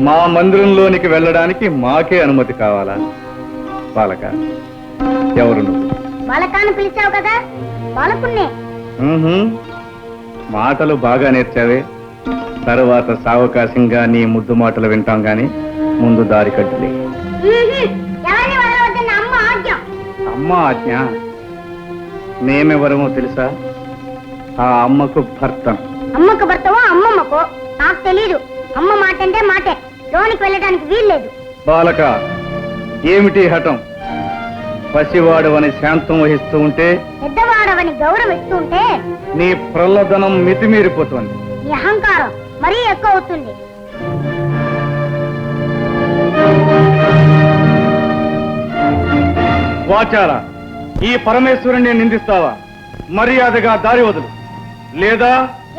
మా మందిరంలోనికి వెళ్ళడానికి మాకే అనుమతి కావాలా? బాలక ఎవరు నువ్వు? బాలకాన్ని పిలిచావు కదా? బాలకున్నే. మాటలు బాగా నేర్చావే. తరువాత సావకాశంగా నీ ముద్దు మాటలు వింటాం గాని ముందు దారి కట్టులే. అమ్మ ఆజ్ఞ? మేమెవరమో తెలుసా? ఆ అమ్మకు భర్త. అమ్మకు భర్తవో అమ్మమ్మకో? నాకు తెలీదు. అమ్మ మాట అంటే మాటే. లోనికి వెళ్ళడానికి వీల్లేదు. బాలక ఏమిటి హఠం? పసివాడవని శాంతం వహిస్తూ ఉంటే పెద్దవాడవని గౌరవిస్తూ ఉంటే నీ ప్రల్లదనం మితిమీరిపోతోంది. నీ అహంకారం మరీ ఎక్కువ అవుతుంది వాచార ఈ పరమేశ్వరుణ్ణి నిందిస్తావా? మర్యాదగా దారి వదులు. లేదా?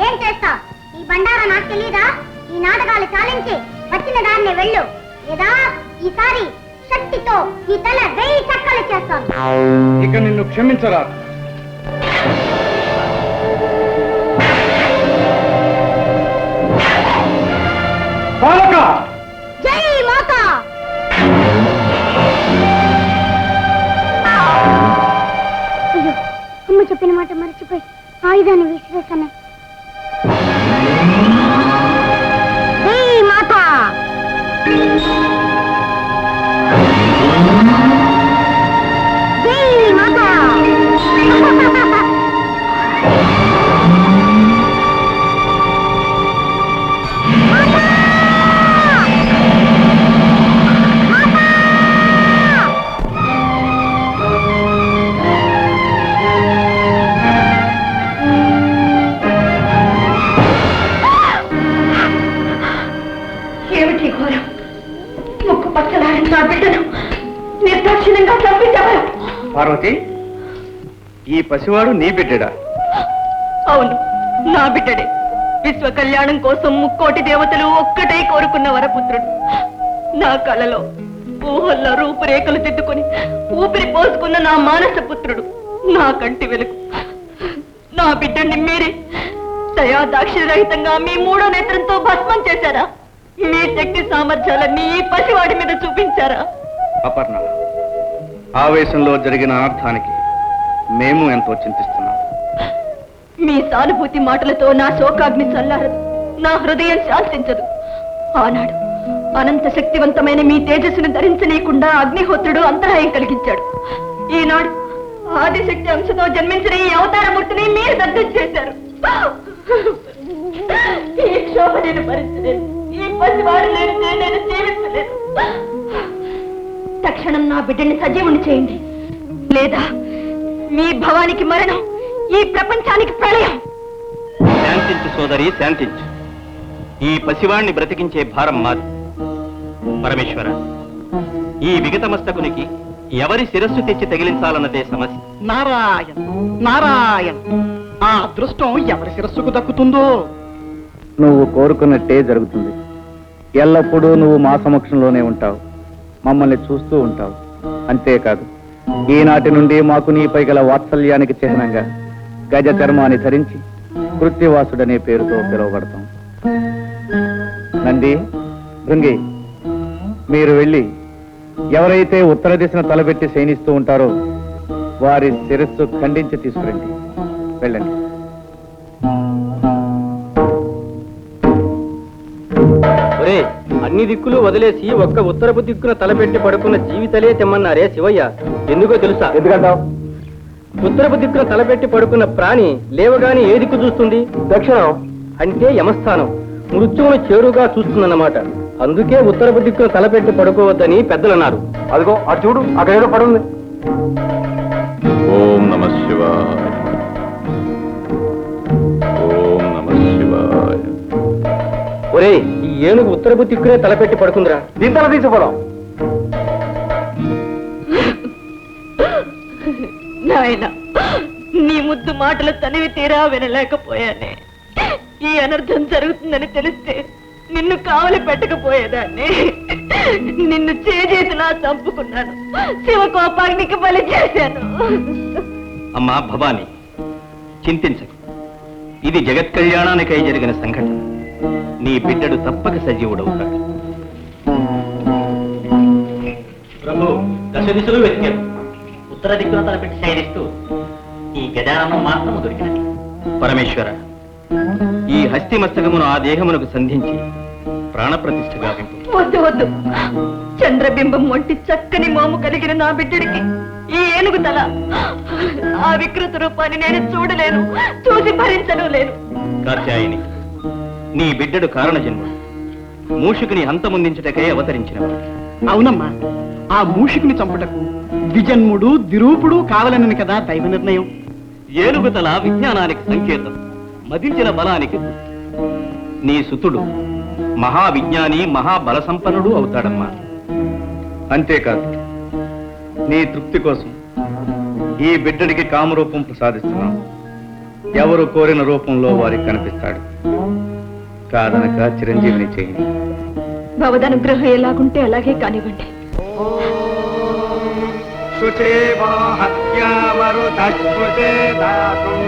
ఏం చేస్తా ఈ బండారా నాకు తెలీదా ఈ నాటకాలు చాలించి వచ్చిన దారిని వెళ్ళు. లేదా ఈసారి శక్తితో ఈ తల వెయ్యి చక్కలు చేస్తాను. ఇక నిన్ను క్షమించరా. బాలక! జై మాత! అయ్యో అమ్మ చెప్పిన మాట మర్చిపోయి ఆయుధాన్ని విసిరేసాను నా బిడ్డను పార్వతి ఈ పసివాడు నీ బిడ్డడా? అవును నా బిడ్డడే. విశ్వ కళ్యాణం కోసం ముక్కోటి దేవతలు ఒక్కటే కోరుకున్న వరపుత్రుడు. నా కలలో ఊహల్లో రూపురేఖలు దిద్దుకొని ఊపిరి పోసుకున్న నా మానస పుత్రుడు నా కంటి వెలుగు. నా బిడ్డని మీరే దయా దాక్షిణ్యరహితంగా మీ మూడో నేత్రంతో భస్మం చేశారా? మీ శక్తి సామర్థ్యాలన్నీ ఈ పసివాడి మీద చూపించారా? అపర్ణ ఆవేశంలో జరిగిన అనర్థానికి మేము ఎంతో చింతిస్తున్నాం. మీ సానుభూతి మాటలతో నా శోకాగ్ని చల్లారదు నా హృదయం శాంతించదు. ఆనాడు అనంత శక్తివంతమైన మీ తేజస్సును ధరించనీయకుండా అగ్నిహోత్రుడు అంతరాయం కలిగించాడు. ఈనాడు ఆదిశక్తి అంశతో జన్మించిన ఈ అవతారమూర్తిని మీరు దగ్ధం చేశారు. ఈ క్షోభ నేను భరించలేను. ఈ పసివాడు లేనిదే నేను జీవించలేను తక్షణం నా బిడ్డని సజీవుని చేయండి. లేదా మీ భవానికి మరణం ఈ ప్రపంచానికి ప్రళయం. శాంతించు సోదరి శాంతించు. ఈ పసివాణ్ణి బ్రతికించే భారం మాది. పరమేశ్వర ఈ విగతమస్తకునికి ఎవరి శిరస్సు తెచ్చి తగిలించాలన్నదే సమస్య. నారాయణ నారాయణ ఆ అదృష్టం ఎవరి శిరస్సుకు దక్కుతుందో? నువ్వు కోరుకున్నట్టే జరుగుతుంది. ఎల్లప్పుడూ నువ్వు మా సమక్షంలోనే ఉంటావు. మమ్మల్ని చూస్తూ ఉంటావు. అంతేకాదు ఈనాటి నుండి మాకు నీపై గల వాత్సల్యానికి చిహ్నంగా గజ చర్మాన్ని ధరించి కృత్యవాసుడనే పేరుతో పిలువబడతాం. నంది భృంగి మీరు వెళ్ళి ఎవరైతే ఉత్తర దిశను తలబెట్టి శయనిస్తూ ఉంటారో వారి శిరస్సు ఖండించి తీసుకురండి. వెళ్ళండి. ఒరే అన్ని దిక్కులు వదిలేసి ఒక్క ఉత్తరపు దిక్కున తలపెట్టి పడుకున్న జీవితలే తెమ్మన్నారే శివయ్య. ఎందుకో తెలుసా? ఎందుకంటావు? ఉత్తరపు దిక్కున తలపెట్టి పడుకున్న ప్రాణి లేవగాని ఏ దిక్కు చూస్తుంది? దక్షిణం. అంటే యమస్థానం. మృత్యువును చేరుగా చూస్తుందన్నమాట. అందుకే ఉత్తరపు దిక్కున తలపెట్టి పడుకోవద్దని పెద్దలన్నారు. అదిగో అటు చూడు అక్కడ ఏదో పడుంది. ఓం నమ శివాయ. ఓం నమ శివాయ. ఏనుగు ఉత్తరపు దిక్కునే తలపెట్టి పడుకుందిరా. దీని తల తీసిపోదాం. నాయన నీ ముద్దు మాటలు తనివి తీరా వినలేకపోయానే. ఈ అనర్థం జరుగుతుందని తెలిస్తే నిన్ను కావలి పెట్టకపోయేదాన్ని. నిన్ను చేజేతిలా చంపుకున్నాను. శివ కోపాగ్నికి బలి చేశాను. అమ్మా భవాని చింతించకు. ఇది జగత్ కళ్యాణానికై జరిగిన సంఘటన. నీ బిడ్డడు తప్పక సజీవుడవుతాడు ప్రభు దశ దిశలు వెతికారు ఉత్తర దిక్కున తలపెట్టి శయనిస్తూ ఈ గజానం మాత్రం దొరికినది. పరమేశ్వర ఈ హస్తి మస్తకమును ఆ దేహమునకు సంధించి ప్రాణప్రతిష్ఠ గావింపు వద్దు వద్దు. చంద్రబింబం వంటి చక్కని మోము కలిగిన నా బిడ్డడికి ఈ ఏనుగు తల. ఆ వికృత రూపాన్ని నేను చూడలేను చూసి భరించను లేను. కాత్యాయని నీ బిడ్డడు కారణ జన్ముడు మూషికుని హంతముందించుటకై అవతరించినవాడు. అవునమ్మా ఆ మూషికుని చంపుటకు ద్విజన్ముడు దిరూపుడు కావాలనని కదా దైవ నిర్ణయం. ఏనుగుతల విజ్ఞానానికి సంకేతం మదించిన బలానికి. నీ సుతుడు మహావిజ్ఞాని మహాబల సంపన్నుడు అవుతాడమ్మా. అంతేకాదు నీ తృప్తి కోసం ఈ బిడ్డడికి కామరూపం ప్రసాదిస్తున్నాం. ఎవరు కోరిన రూపంలో వారికి కనిపిస్తాడు. కాదనక చిరంజీవిని చేయండి భవదనుగ్రహం ఎలాగుంటే అలాగే కానివ్వండి శుచేవాహత్యామరుతస్ఫుటే దాతుం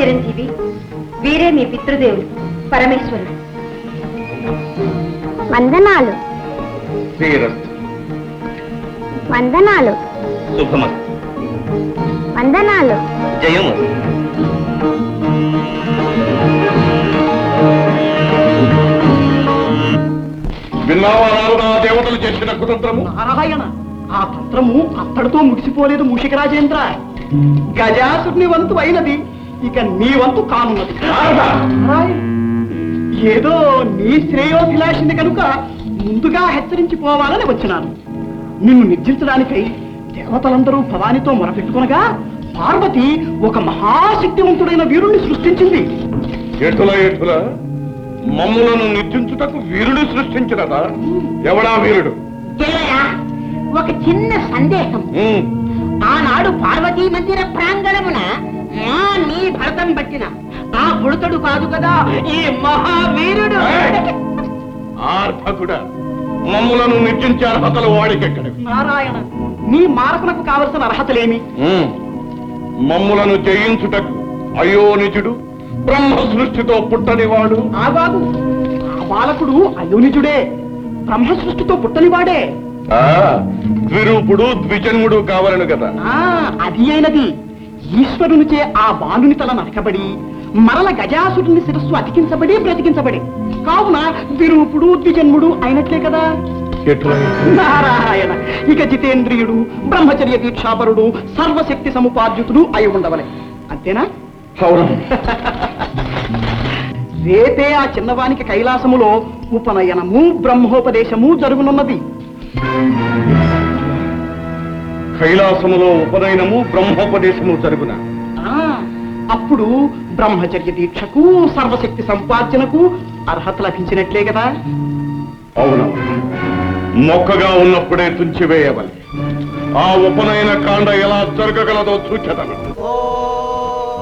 చిరంజీవి వీరే మీ పితృదేవుడు పరమేశ్వరుడు. వందనాలు. వందనాలు. శుభమస్తు. వందనాలు. జయము. విన్నావా నారదా దేవతలు చేసిన కుతంత్రము? నారాయణ ఆ తంత్రము అత్తడితో ముగిసిపోలేదు మూషిక రాజేంద్ర. గజాసుని వంతు అయినది. ఇక నీ వంతు కానున్నది. ఏదో నీ శ్రేయోభిలాషిని కనుక ముందుగా హెచ్చరించి పోవాలని వచ్చినాను. నిన్ను నిర్జించడానికై దేవతలందరూ భవానితో మొరపెట్టుకొనగా పార్వతి ఒక మహాశక్తివంతుడైన వీరుణ్ణి సృష్టించింది. ఎటుల ఎటుల? మమ్ములను నిర్జించుటకు వీరుడు సృష్టించినదా? ఎవడా వీరుడు? ఒక చిన్న సందేహం. ఆనాడు పార్వతీ మందిర ప్రాంగణమున నీ భరతం పట్టిన ఆ పుడతడు కాదు కదా ఈ మహావీరుడు! ఆర్భకుడా మమ్ములను నిర్జించే అర్హతలు వాడికెక్కడివి? నారాయణ నీ మారకునకు కావలసిన అర్హతలేమి? మమ్ములను జయించుటకు అయోనిజుడు బ్రహ్మ సృష్టితో పుట్టనివాడు. ఆగాదు ఆ బాలకుడు అయోనిజుడే బ్రహ్మ సృష్టితో పుట్టనివాడే. ఆ, ద్విరూపుడు ద్విజన్ముడు కావాలను కదా. అది అయినది. ఈశ్వరునిచే ఆ బాలుని తల నరకబడి మరల గజాసురుని శిరస్సు అతికించబడి బ్రతికించబడి. కావున విరూపుడు ద్విజన్ముడు అయినట్లే కదా. నారాయణ ఇక జితేంద్రియుడు బ్రహ్మచర్య దీక్షాపరుడు సర్వశక్తి సముపార్జితుడు అయి ఉండవలే. అంతేనా? రేపే ఆ చిన్నవానికి కైలాసములో ఉపనయనము బ్రహ్మోపదేశము జరుగునున్నది. కైలాసములో ఉపనయనము బ్రహ్మోపదేశము జరుగున. ఆ, అప్పుడు బ్రహ్మచర్య దీక్షకు సర్వశక్తి సంపార్జనకు అర్హత లభించినట్లే కదా. అవును. మొక్కగా ఉన్నప్పుడే తుంచివేయవలి. ఆ ఉపనయన కాండ ఎలా జరగగలదో చూచెదను.